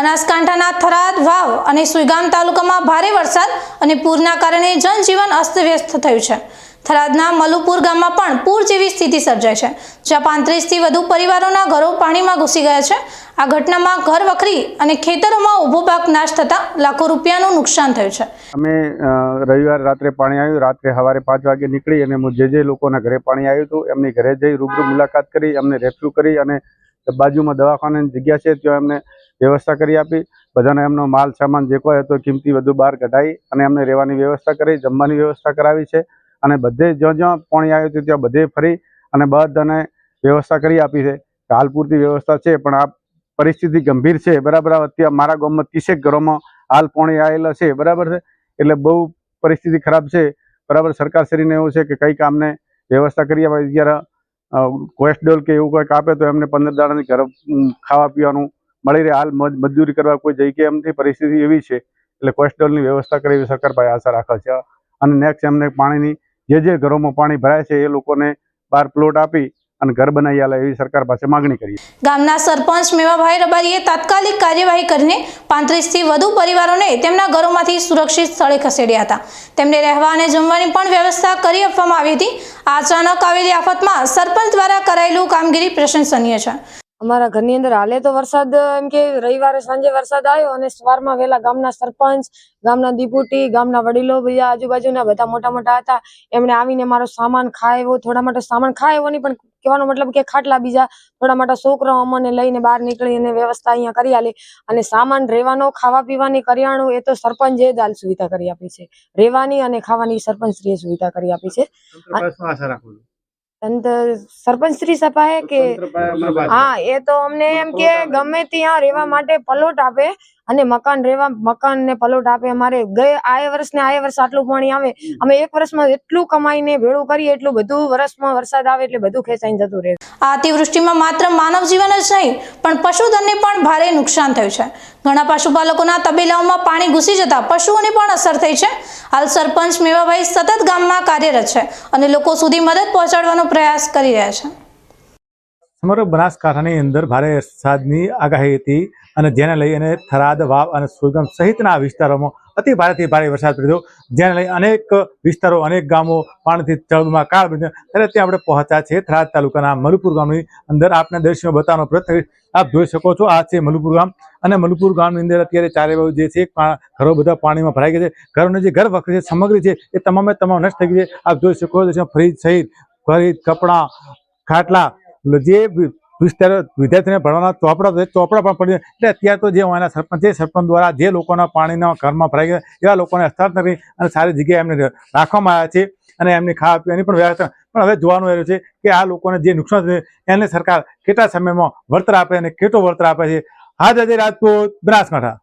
બનાસકાંઠાના થરાદ, વાવ અને સુઈગામ તાલુકામાં ભારે વરસાદ અને પૂરના કારણે જનજીવન અસ્તવ્યસ્ત થયું છે. થરાદના મલુપુર ગામમાં પણ પૂર જેવી સ્થિતિ સર્જાઈ છે, જ્યાં પાંત્રીસથી વધુ પરિવારોના ઘરો પાણીમાં ઘૂસી ગયા છે. આ ઘટનામાં ઘર વખરી અને ખેતરોમાં ઊભો પાક નાશ થતાં લાખો રૂપિયાનું નુકસાન થયું છે. અમે રવિવાર રાત્રે પાણી આવ્યું, રાત્રે સવારે પાંચ વાગે નીકળી અને જે જે લોકોના ઘરે પાણી આવ્યું હતું, એમની ઘરે જઈ રૂબરૂ મુલાકાત કરી, એમને રેસ્ક્યુ કરી અને બાજુમાં દવાખાનાની જગ્યા છે, ત્યાં એમને વ્યવસ્થા કરી આપી. બધાને એમનો માલ સામાન જે કોઈ હતો કિંમતી બધું બહાર કઢાવી અને એમને રહેવાની વ્યવસ્થા કરી, જમવાની વ્યવસ્થા કરાવી છે. અને બધે જ્યાં જ્યાં પાણી આવ્યું હતું ત્યાં બધે ફરી અને બધાને વ્યવસ્થા કરી આપી છે. હાલ પૂરતી વ્યવસ્થા છે, પણ આ પરિસ્થિતિ ગંભીર છે. બરાબર અત્યારે મારા ગામમાં ત્રીસેક ઘરોમાં હાલ પાણી આવેલા છે. બરાબર છે? એટલે બહુ પરિસ્થિતિ ખરાબ છે. બરાબર સરકારશ્રીને એવું છે કે કઈ કામને વ્યવસ્થા કરી આપે. જ્યારે કોસ્ટ ડોલ કે એવું કંઈક આપે તો એમને પંદર દાડાની ઘર ખાવા પીવાનું મળી રહે. હાલ મજ- મજદૂરી કરવા કોઈ જગ્યાએ એમથી પરિસ્થિતિ એવી છે. એટલે કોલેસ્ટ્રોલની વ્યવસ્થા કરે એવી આશા રાખે છે. અને નેક્સ્ટ એમને પાણીની જે જે ઘરોમાં પાણી ભરાય છે એ લોકોને બાર પ્લોટ આપી અને ઘર બનાવી આલે એવી સરકાર પાસે માગણી કરી ગામના સરપંચ મેવાભાઈ રબારીએ તાત્કાલિક કાર્યવાહી કરીને પાંત્રીસથી વધુ પરિવારોને તેમના ઘરોમાંથી સુરક્ષિત સ્થળે ખસેડ્યા હતા. તેમને રહેવા અને જમવાની પણ વ્યવસ્થા કરી આપવામાં આવી હતી. અચાનક આવેલી આફતમાં સરપંચ દ્વારા કરાયેલું કામગીરી પ્રશંસનીય છે. અમારા ઘરની અંદર હાલે તો વરસાદ, એમ કે રવિવારે સાંજે વરસાદ આવ્યો અને સવારમાં વહેલા ગામના સરપંચ, ગામના દીપુટી, ગામના વડીલો બીજા આજુબાજુના બધા મોટા મોટા હતા. એમણે આવીને મારો સામાન ખાયો થોડા માટે સામાન ખાયો નહીં, પણ કહેવાનો મતલબ કે ખાટલા બીજા, થોડા માટે છોકરો અમને લઈને બહાર નીકળી અને વ્યવસ્થા અહીંયા કરી આલી. અને સામાન રહેવાનો, ખાવા પીવાની કરિયાણું એ તો સરપંચે જ સુવિધા કરી આપી છે. રહેવાની અને ખાવાની સરપંચશ્રીએ સુવિધા કરી આપી છે. સરપંચ શ્રી સભાએ કે હા એ તો અમને એમ કે ગમે ત્યાં રહેવા માટે પલોટ આપે અને મકાન રહેવા મકાન ને પલોટ આપે. અમારે ગયે આ વર્ષ ને આ વર્ષ આટલું પાણી આવે. અમે એક વર્ષમાં એટલું કમાઈને ભેળું કરીએ એટલું બધું વર્ષમાં વરસાદ આવે એટલે બધું ખેંચાઈને જતું રહે. આ અતિવૃષ્ટિમાં માત્ર માનવ જીવન જ નહીં પણ પશુધનને પણ ભારે નુકસાન થયું છે. ઘણા પશુપાલકોના તબેલાઓમાં પાણી ઘૂસી જતા પશુઓને પણ અસર થઈ છે. હાલ સરપંચ મેવાભાઈ સતત ગામમાં કાર્યરત છે અને લોકો સુધી મદદ પહોંચાડવાનો પ્રયાસ કરી રહ્યા છે. સમગ્ર બનાસકાંઠાની અંદર ભારે વરસાદની આગાહી હતી અને જેને લઈ અને થરાદ, વાવ અને સુરગમ સહિતના વિસ્તારોમાં અતિ ભારેથી ભારે વરસાદ પડ્યો. જેને લઈ અનેક વિસ્તારો, અનેક ગામો પાણીથી ચળમાં કાળ બન્યો. ત્યારે ત્યાં આપણે પહોંચ્યા છે થરાદ તાલુકાના મલુપુર ગામની અંદર. આપને દ્રશ્યો બતાવવાનો પ્રયત્ન આપ જોઈ શકો છો, આ છે મલુપુર ગામ. અને મલુપુર ગામની અંદર અત્યારે ચારે બાજુ જે છે ઘરો બધા પાણીમાં ભરાઈ ગયા છે. ઘરોની જે ઘર વખરી છે સામગ્રી છે, એ તમામે તમામ નષ્ટ થઈ ગઈ છે. આપ જોઈ શકો છો ફ્રીજ સહિત, ફ્રીજ, કપડાં, ખાટલા જે વિસ્તાર, વિદ્યાર્થીને ભણવાના ચોપડા ચોપડા પણ પડી એટલે અત્યારે તો જે અહીંના સરપંચ છે સરપંચ દ્વારા જે લોકોના પાણીના ઘરમાં ભરાઈ ગયા, એવા લોકોને હસ્તાંતર કરી અને સારી જગ્યાએ એમને રાખવામાં આવ્યા છે અને એમની ખાવા પીવાની પણ વ્યવસ્થા. પણ હવે જોવાનું રહ્યું છે કે આ લોકોને જે નુકસાન થયું એને સરકાર કેટલા સમયમાં વળતર આપે અને કેટલો વળતર આપે છે? હા જજે રાજપૂત, બનાસકાંઠા.